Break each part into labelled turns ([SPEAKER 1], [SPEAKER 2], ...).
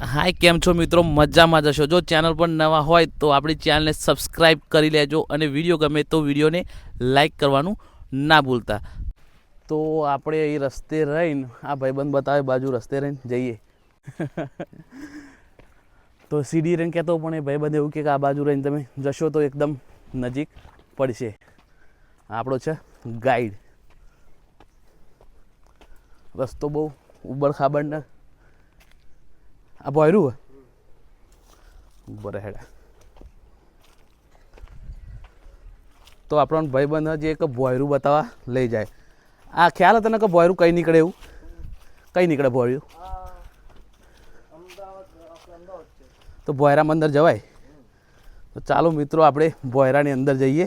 [SPEAKER 1] હાય, કેમ છો મિત્રો? મજામાં જશો જો ચેનલ પર નવા હોય તો આપણી ચેનલને સબસ્ક્રાઈબ કરી લેજો અને વીડિયો ગમે તો વિડીયોને લાઈક કરવાનું ના ભૂલતા. તો આપણે એ રસ્તે રહીને, આ ભાઈબંધ બતાવે બાજુ રસ્તે રહીને જઈએ. તો સીડી રહીને કહેતો, પણ એ ભાઈબંધ એવું કે આ બાજુ રહીને તમે જશો તો એકદમ નજીક પડશે. આપણો છે ગાઈડ. રસ્તો બહુ ઉબડ ખાબડ આ ભોયરું બરે હેડા તો આપણો ભાઈબંધ જે એક ભોયરું બતાવવા લઈ જાય આ ખ્યાલ હતો ને કે ભોયરું કઈ નીકળે એવું કઈ નીકળે ભોયરું તો ભોયરામાં અંદર જવાય તો ચાલો મિત્રો આપણે ભોયરાની અંદર જઈએ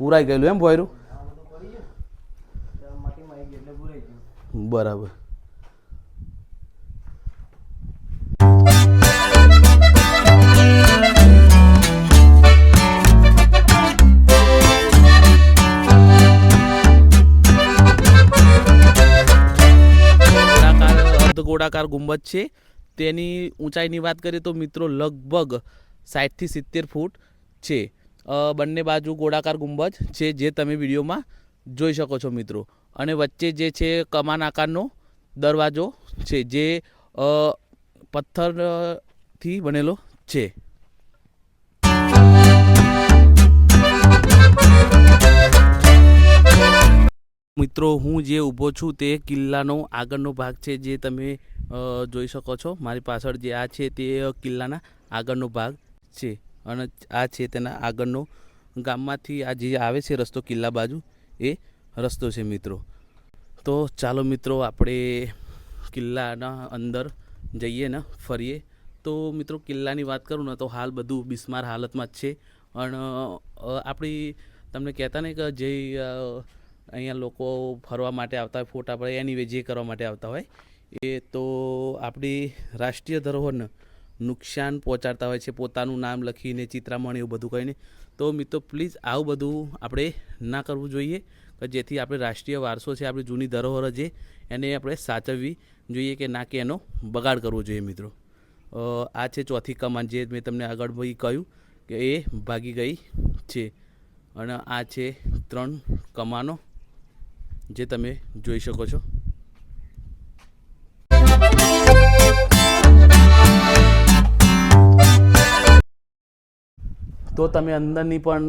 [SPEAKER 1] પૂરાઈ ગયેલું એમ ભોયરું બરાબર. ગોળાકાર ગુંબજ છે. તેની ઊંચાઈની વાત કરીએ તો મિત્રો લગભગ સાઠથી સિત્તેર ફૂટ છે. બંને બાજુ ગોળાકાર ગુંબજ છે જે તમે વિડીયોમાં જોઈ શકો છો મિત્રો. અને વચ્ચે જે છે કમાન આકારનો દરવાજો છે, જે પથ્થરથી બનેલો છે. મિત્રો, હું જે ઊભો છું તે કિલ્લાનો આગળનો ભાગ છે, જે તમે જોઈ શકો છો. મારી પાછળ જે આ છે તે કિલ્લાના આગળનો ભાગ છે અને આ છે તેના આગળનો ગામમાંથી આ જે આવે છે રસ્તો કિલ્લા બાજુ એ રસ્તો છે મિત્રો. તો ચાલો મિત્રો આપણે કિલ્લાના અંદર જઈએ ને ફરીએ. તો મિત્રો કિલ્લાની વાત કરું ને તો હાલ બધું બિસ્માર હાલતમાં જ છે. અને આપણી તમને કહેતા ને કે જે અહીંયા લોકો ફરવા માટે આવતા હોય, ફોટા પડે, એની જે કરવા માટે આવતા હોય, એ તો આપણી રાષ્ટ્રીય ધરોહરને નુકસાન પહોંચાડતા હોય છે. પોતાનું નામ લખીને, ચિત્રામણ એવું બધું કહીને તો મિત્રો પ્લીઝ આવું બધું આપણે ના કરવું જોઈએ, કે જેથી આપણે રાષ્ટ્રીય વારસો છે, આપણી જૂની ધરોહર છે, એને આપણે સાચવવી જોઈએ કે ના, કે એનો બગાડ કરવો જોઈએ મિત્રો. આ છે ચોથી કમાન જે મેં તમને આગળ ભાઈ કહ્યું કે એ ભાગી ગઈ છે. અને આ છે ત્રણ કમાનો જે તમે જોઈ શકો છો. તો તમે અંદરની પણ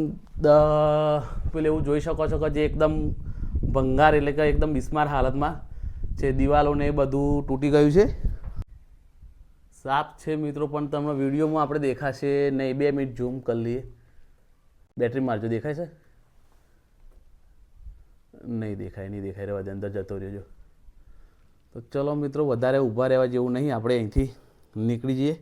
[SPEAKER 1] પેલું એવું જોઈ શકો છો કે જે એકદમ ભંગાર એટલે કે એકદમ બિસ્માર હાલતમાં છે દિવાલોને એ બધું તૂટી ગયું છે. સાપ છે મિત્રો, પણ તમને વિડીયોમાં આપણે દેખાશે નહીં. બે મિનિટ ઝૂમ કરી લઈએ. બેટરી મારજો, દેખાય છે? નહીં દેખાય નહીં દેખાય. રહેવા દે, અંદર જતો રહેજો. તો ચલો મિત્રો, વધારે ઊભા રહેવા જેવું નહીં. આપણે અહીંથી નીકળી જઈએ.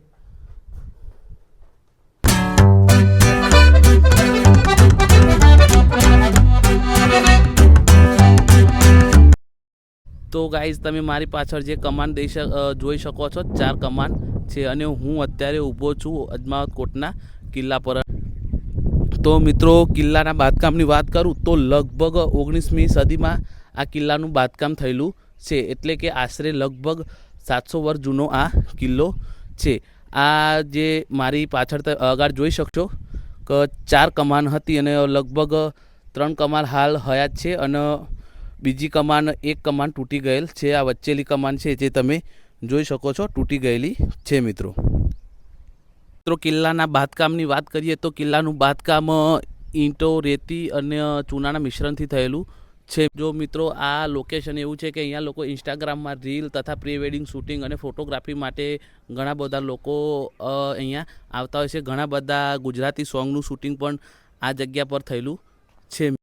[SPEAKER 1] તો ગાઈઝ તમે મારી પાછળ જે કમાન દઈ શક જોઈ શકો છો, ચાર કમાન છે અને હું અત્યારે ઊભો છું અજમાવત કોટના કિલ્લા પર. તો મિત્રો, કિલ્લાના બાંધકામની વાત કરું તો લગભગ ઓગણીસમી સદીમાં આ કિલ્લાનું બાંધકામ થયેલું છે. એટલે કે આશરે લગભગ સાતસો વર્ષ જૂનો આ કિલ્લો છે. આ જે મારી પાછળ આગળ જોઈ શકશો કે, ચાર કમાન હતી અને લગભગ ત્રણ કમાન હાલ હયાત છે અને બીજી કમાન, એક કમાન તૂટી ગયેલ છે. આ વચ્ચેલી કમાન છે જે તમે જોઈ શકો છો, તૂટી ગયેલી છે મિત્રો. મિત્રો, કિલ્લાના બાંધકામની વાત કરીએ તો કિલ્લાનું બાંધકામ ઈંટો, રેતી અને ચૂનાના મિશ્રણથી થયેલું છે. જો મિત્રો, આ લોકેશન એવું છે કે અહીંયા લોકો ઇન્સ્ટાગ્રામમાં રીલ તથા પ્રી વેડિંગ શૂટિંગ અને ફોટોગ્રાફી માટે ઘણા બધા લોકો અહીંયા આવતા હોય છે. ઘણા બધા ગુજરાતી સોંગનું શૂટિંગ પણ આ જગ્યા પર થયેલું છે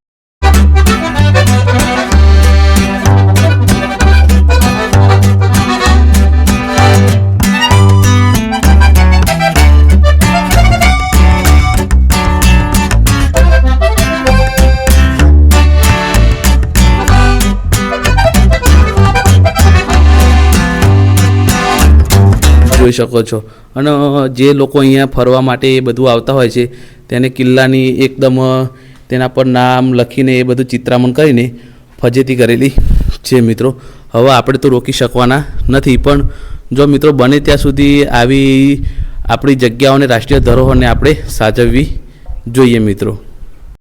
[SPEAKER 1] જોઈ શકો છો. અને જે લોકો અહીંયા ફરવા માટે એ બધું આવતા હોય છે, તેને કિલ્લાની એકદમ તેના પર નામ લખીને એ બધું ચિત્રામણ કરીને ફજેતી કરેલી છે મિત્રો. હવે આપણે તો રોકી શકવાના નથી, પણ જો મિત્રો બને ત્યાં સુધી આવી આપણી જગ્યાઓને, રાષ્ટ્રીય ધરોહરને આપણે સાચવવી જોઈએ મિત્રો.